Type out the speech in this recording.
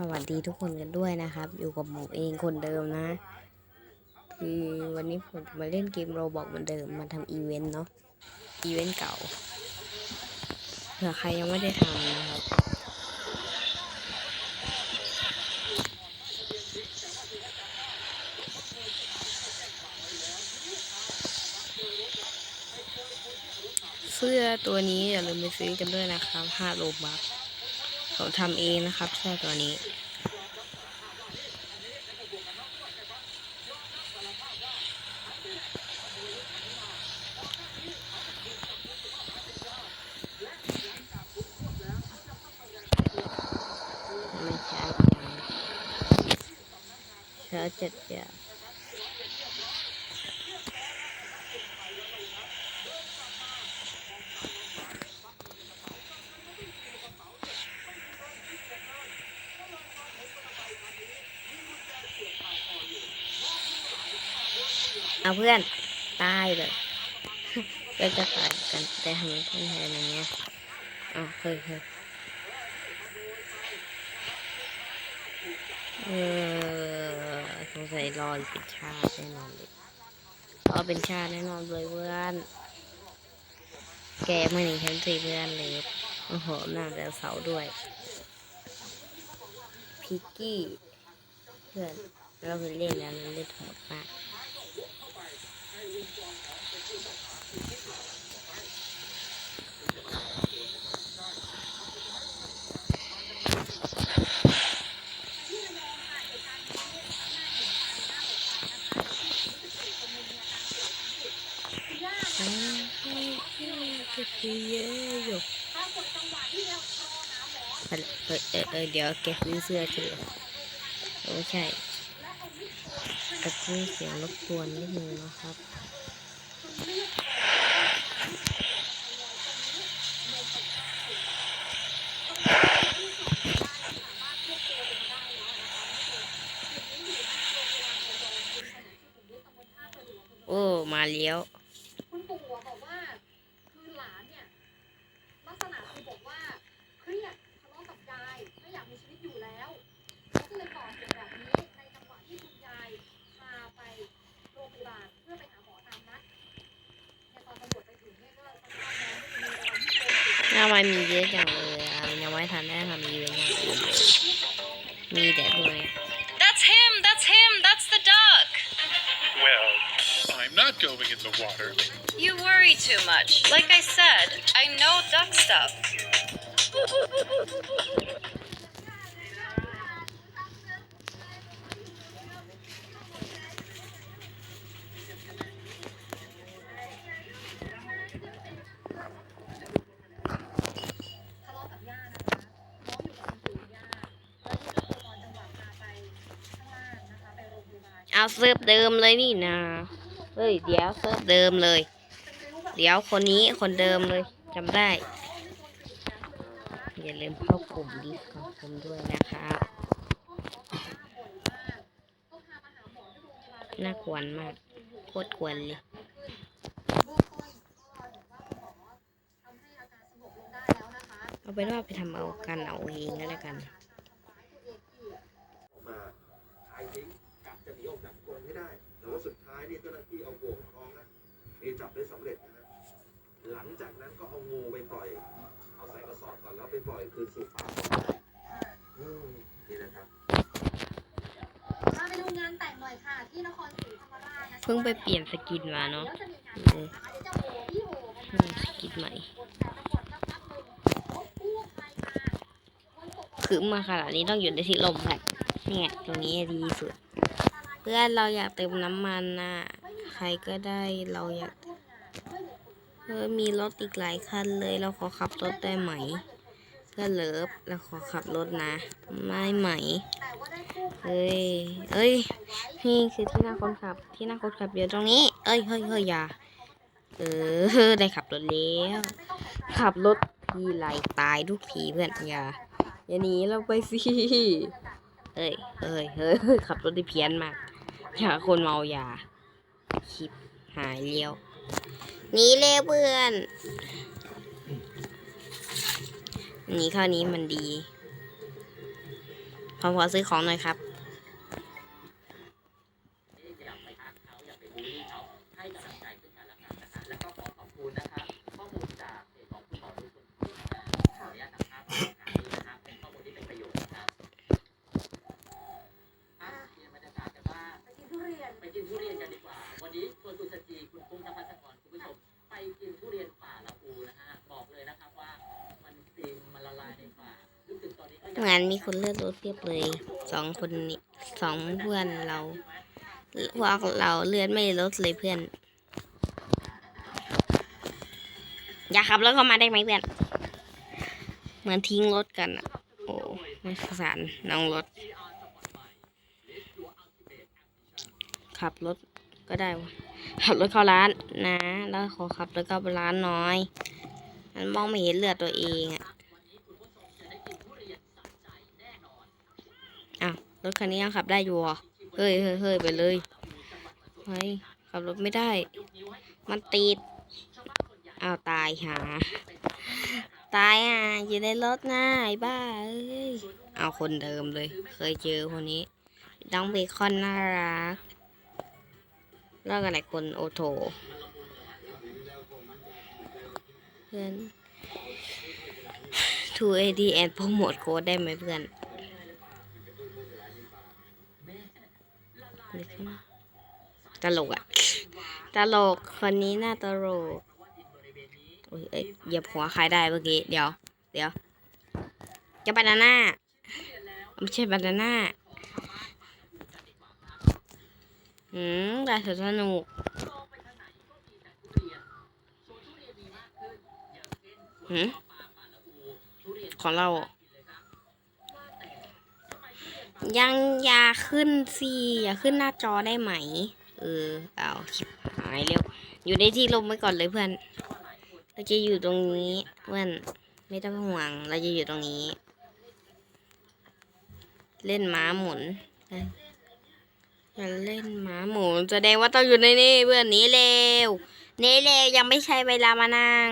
สวัสดีทุกคนกันด้วยนะครับ อยู่กับหมูเองคนเดิมนะ คือวันนี้ผมจะมาเล่นเกมโรบอกเหมือนเดิมมาทำอีเวนต์เนาะอีเวนต์เก่าเผื่อใครยังไม่ได้ทำนะครับเสื้อตัวนี้อย่าลืมไปซื้อกันด้วยนะครับ5โลบัค ผมทำเองนะครับเสื้อตัวนี้ ไม่ใช่เชื้เจ็ดอย่าง เอาเพื่อนตายเลยเพื่อนจะตายกันแต่ทำไมเพื่อนแทนอย่างเงี้ยอ๋อเคยเคยเออสงสัยรอเป็นชาติแน่นอนเลยรอเป็นชาติแน่นอนเลยเพื่อนแกไม่หนีฉันสิเพื่อนเลยโอ้โหหน้าแล้วเสาด้วยพิกกี้ เพื่อนเราเคยเล่นแล้วมันเล่นโหดมาก เออเออเออเดี๋ยวแกซื้อเสื้อเฉยโอ้ใช่กระตุ้นเสียงรบกวนนิดนึงนะครับโอ้ มาเลี้ยว ที่โดน หน้ามันมีเยอะจังเลยอ่ะยังไม่ทันได้ทำอีเวนต์อย่างอื่นเลยมีแต่พวกเนี้ย That's him! That's him! That's the duck! Well, I'm not going in the water. You worry too much. Like I said, I know duck stuff. เอาเซิร์ฟเดิมเลยนี่นะเฮ้ยเดี๋ยวเซิร์ฟเดิมเลย เดี๋ยวคนนี้คนเดิมเลยจำได้ อย่าลืมเข้ากลุ่มดิสของผมด้วยนะครับน่ากวนมากโคตรกวนเลยเอาเป็นว่าไปทำเอากันเอาเองก็แล้วกัน ออกมาชายทิ้งกะจะหนีออกจากกรงให้ ได้แต่ว่าสุดท้ายนี่เจ้าหน้าที่เอาบ่วงคล้องนะมีจับได้สำเร็จนะฮะหลังจากนั้นก็เอางูไปปล่อย เอาใส่กระสอบก่อนแล้วไปปล่อยคืนสู่ป่าต่อไปอืมนี่นะครับพาไปดูงานแต่งหน่อยค่ะที่นครศรีธรรมราชนะคะเพิ่งไปเปลี่ยนสกินมาเนาะเดี๋ยวจะมีงานแต่งนะคะเดี๋ยวจะโหพี่โหกันอืมามสกินใหม่กดแต่ปรากฏสักพักหนึ่งรถกู้ภัยมาวันตกคือมาขนาดนี้ต้องอยู่ในที่ลมแหละนี่ไงตรงนี้ดีที่สุดเพื่อนเราอยากเติมน้ำมันนะใครก็ได้เราอยากเออมีรถอีกหลายคันเลย เราขอขับรถได้ไหม เพื่อนเลิฟเราขอขับรถนะ ไม่ไหมเอ้ยเอ้ยนี่คือที่นั่งคนขับ ที่นั่งคนขับอยู่ตรงนี้ เอ้ยเฮ้ยเฮ้ยอย่าเออได้ขับรถแล้วขับรถทีไรตายทุกทีเพื่อนอย่าอย่าหนีเราไปสิเอ้ยเอ้ยเฮ้ยขับรถได้เพี้ยนมาก อย่าคนเมายาคลิปหายเลี้ยวนีเร็วเพื่อนนีข้าวนี้มันดีผมขอซื้อของหน่อยครับ สึกตอนนี้ก็อยากงานมีคนเลือดรถเพียบเลยสองคนนี้สองเพื่อนเราพวกเราเลือดไม่ลดเลยเพื่อน อย่าขับรถเข้ามาได้ไหมเพื่อน เหมือนทิ้งรถกันอะโอ้ไม่สงสารน้องรถ ขับรถก็ได้ขับรถเข้าร้านนะ แล้วขอขับรถเข้าร้านน้อย มันมองไม่เห็นเลือดตัวเองอะอ้าว รถคันนี้ยังขับได้อยู่เหรอเฮ้ยเฮ้ยเฮ้ยไปเลยเฮ้ยขับรถไม่ได้ มันติดอ้าวตายหา ตายอะอยู่ในรถนะไอ้บ้าเอ้ยเอาคนเดิมเลย เคยเจอคนนี้น้องเบคอนน่ารักแล้วกันไหนคนโอโถเพื่อน2 AD and โปรโมทโค้ดได้ไหมเพื่อน ตลกอะตลกคนนี้น่าตลกโอ้ยเอ้ยเหยียบหัวใครได้เมื่อกี้ เดี๋ยว เดี๋ยว จะบานาน่าไม่ใช่บานาน่าอืมได้สนสนุกหืมของเรา ยังอย่าขึ้นสิอย่าขึ้นหน้าจอได้ไหม เออ เอาหายเร็ว อยู่ในที่ลมไว้ก่อนเลยเพื่อน เราจะอยู่ตรงนี้เพื่อนไม่ต้องห่วง เราจะอยู่ตรงนี้ เล่นม้าหมุนเอ้ยอย่าเล่นม้าหมุนแสดงว่าต้องอยู่ในนี่เพื่อนหนีเร็วหนีเร็วยังไม่ใช่เวลามานั่ง